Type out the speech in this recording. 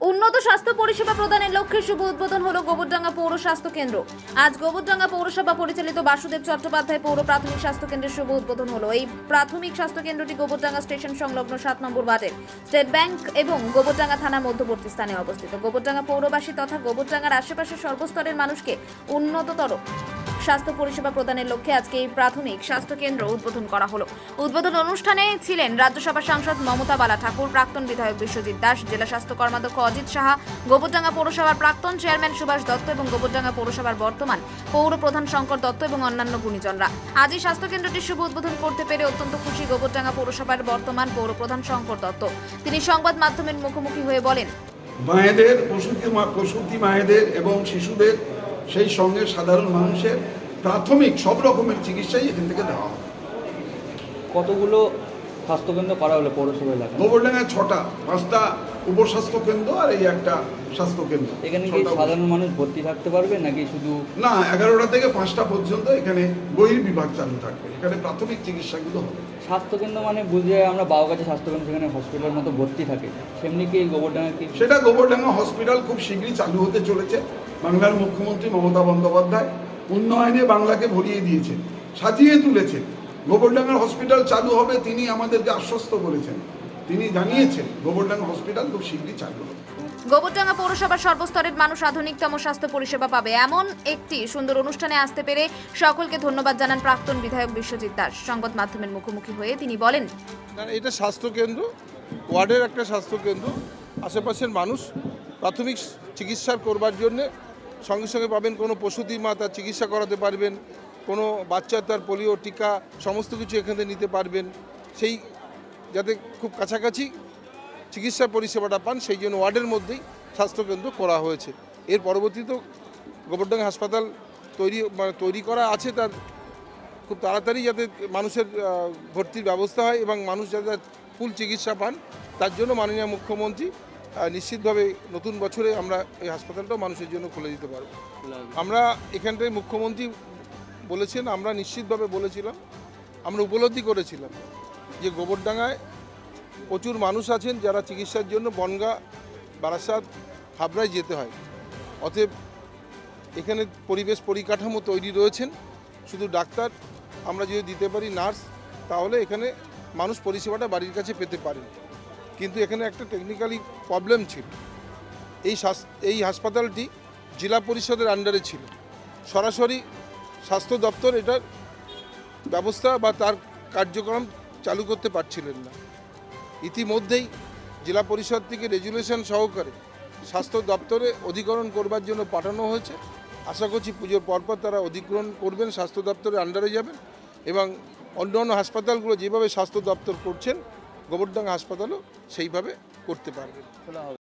উন্নত স্বাস্থ্য পরিষেবা প্রদানের লক্ষ্যে শুভ উদ্বোধন হলো গোবরডাঙ্গা পৌর স্বাস্থ্য কেন্দ্র। আজ গোবরডাঙ্গা পৌরসভা পরিচালিত বাসুদেব চট্টোপাধ্যায় পৌর প্রাথমিক স্বাস্থ্য কেন্দ্রের শুভ উদ্বোধন হলো। এই প্রাথমিক স্বাস্থ্য কেন্দ্রটি গোবরডাঙ্গা স্টেশন সংলগ্ন সাত নম্বর ওয়ার্ডের। স্টেট ব্যাংক এবং গোবরডাঙ্গা থানার মধ্যবর্তী স্থানে অবস্থিত। গোবরডাঙ্গা পৌরবাসী তথা গোবরডাঙ্গার আশেপাশের সর্বস্তরের মানুষকে উন্নততর স্বাস্থ্য পরিষেবা প্রদানের লক্ষ্যে আজকে এই প্রাথমিক স্বাস্থ্য কেন্দ্র উদ্বোধন করা হলো। উদ্বোধন অনুষ্ঠানে ছিলেন রাজ্যসভার সাংসদ মমতা বালা ঠাকুর প্রাক্তন বিধায়ক বিশ্বজিৎ দাস, জেলা স্বাস্থ্য কর্মাধ্যক্ষ অজিত সাহা, গোবরডাঙ্গা পৌরসভার প্রাক্তন চেয়ারম্যান সুভাষ দত্ত এবং গোবরডাঙ্গা পৌরসভার বর্তমান পৌর প্রধান শঙ্কর দত্ত এবং অন্যান্য গুণীজনরা। আজ এই স্বাস্থ্য কেন্দ্রটির শুভ উদ্বোধন করতে পেরে অত্যন্ত খুশি গোবরডাঙ্গা পৌরসভার বর্তমান পৌর প্রধান শঙ্কর দত্ত। তিনি সংবাদ মাধ্যমের মুখোমুখি হয়ে বলেন, মায়েদের, প্রসূতি প্রসূতি মায়েদের এবং শিশুদের সেই সঙ্গে সাধারণ মানুষের প্রাথমিক সব রকমের চিকিৎসাই এখান থেকে দেওয়া হবে কতগুলো স্বাস্থ্যকেন্দ্র করা হলো পৌরসভা এলাকায়? গোবরডাঙ্গায় ছটা পাঁচটা উপস্বাস্থ্য কেন্দ্র আর এই একটা স্বাস্থ্য কেন্দ্র এখানে কি সাধারণ মানুষ ভর্তি থাকতে পারবে নাকি শুধু না এগারোটা থেকে পাঁচটা পর্যন্ত এখানে বহির বিভাগ চালু থাকবে। এখানে প্রাথমিক চিকিৎসাগুলো হবে। স্বাস্থ্যকেন্দ্র মানে বুঝে আমরা বাউগাছি স্বাস্থ্যকেন্দ্র সেখানে হসপিটাল মতো ভর্তি থাকে। সেমনি কি গোবরডাঙ্গা কি সেটা গোবরডাঙ্গা হসপিটাল খুব শীঘ্রই চালু হতে চলেছে। বাংলার মুখ্যমন্ত্রী মমতা বন্দ্যোপাধ্যায় উন্নয়নে বাংলাকে ভরিয়ে দিয়েছেন সাজিয়ে তুলেছেন। গোবরডাঙ্গার হসপিটাল চালু হবে তিনি আমাদেরকে আশ্বস্ত করেছেন। তিনি জানিয়েছেন গোবরডাঙ্গা হসপিটাল খুব শীঘ্রই চালু হবে। গোবরডাঙ্গা পৌরসভার সর্বস্তরের মানুষ আধুনিকতম স্বাস্থ্য পরিষেবা পাবে। এমন একটি সুন্দর অনুষ্ঠানে আসতে পেরে সকলকে ধন্যবাদ জানান প্রাক্তন বিধায়ক বিশ্বজিৎ দাস। সংবাদ মাধ্যমের মুখোমুখি হয়ে তিনি বলেন এটা স্বাস্থ্যকেন্দ্র ওয়ার্ডের একটা স্বাস্থ্যকেন্দ্র। আশেপাশের মানুষ প্রাথমিক চিকিৎসা করবার জন্যে সঙ্গে সঙ্গে পাবেন কোনো প্রসূতি মা তার চিকিৎসা করাতে পারবেন, কোনো বাচ্চা তার পোলিও, টিকা, সমস্ত কিছু এখানে নিতে পারবেন। সেই যাতে খুব কাছাকাছি চিকিৎসা পরিষেবাটা পান, সেই জন্য ওয়ার্ডের মধ্যেই স্বাস্থ্যকেন্দ্র করা হয়েছে। এর পরবর্তীতে গোবরডাঙ্গা হাসপাতাল তৈরি মানে তৈরি করা আছে তার খুব তাড়াতাড়ি যাতে মানুষের ভর্তির ব্যবস্থা হয় এবং মানুষ যাতে ফুল চিকিৎসা পান, তার জন্য মাননীয় মুখ্যমন্ত্রী নিশ্চিতভাবে নতুন বছরে আমরা এই হাসপাতালটাও মানুষের জন্য খুলে দিতে পারব। আমরা এখানটায় মুখ্যমন্ত্রী বলেছেন আমরা নিশ্চিতভাবে বলেছিলাম আমরা উপলব্ধি করেছিলাম যে গোবরডাঙ্গায় প্রচুর মানুষ আছেন যারা চিকিৎসার জন্য বনগা বারাসাত হাবড়ায় যেতে হয়। অতএব এখানে পরিবেশ পরিকাঠামো তৈরি রয়েছেন শুধু ডাক্তার আমরা যদি দিতে পারি নার্স তাহলে এখানে মানুষ পরিষেবাটা বাড়ির কাছে পেতে পারেন। কিন্তু এখানে একটা টেকনিক্যালি প্রবলেম ছিল। এই এই হাসপাতালটি জেলা পরিষদের আন্ডারে ছিল। সরাসরি স্বাস্থ্য দপ্তর এটার ব্যবস্থা বা তার কার্যক্রম চালু করতে পারছিলেন না। ইতিমধ্যেই জেলা পরিষদ থেকে রেজুলেশন সহকারে স্বাস্থ্য দপ্তরে অধিকরণ করবার জন্য পাঠানো হয়েছে। আশা করছি পুজোর পরপর তারা অধিগ্রহণ করবেন, স্বাস্থ্য দপ্তরের আন্ডারে যাবেন এবং অন্য অন্য হাসপাতালগুলো যেভাবে স্বাস্থ্য দপ্তর করছেন গোবরডাঙ্গা হাসপাতালও সেইভাবে করতে হবে।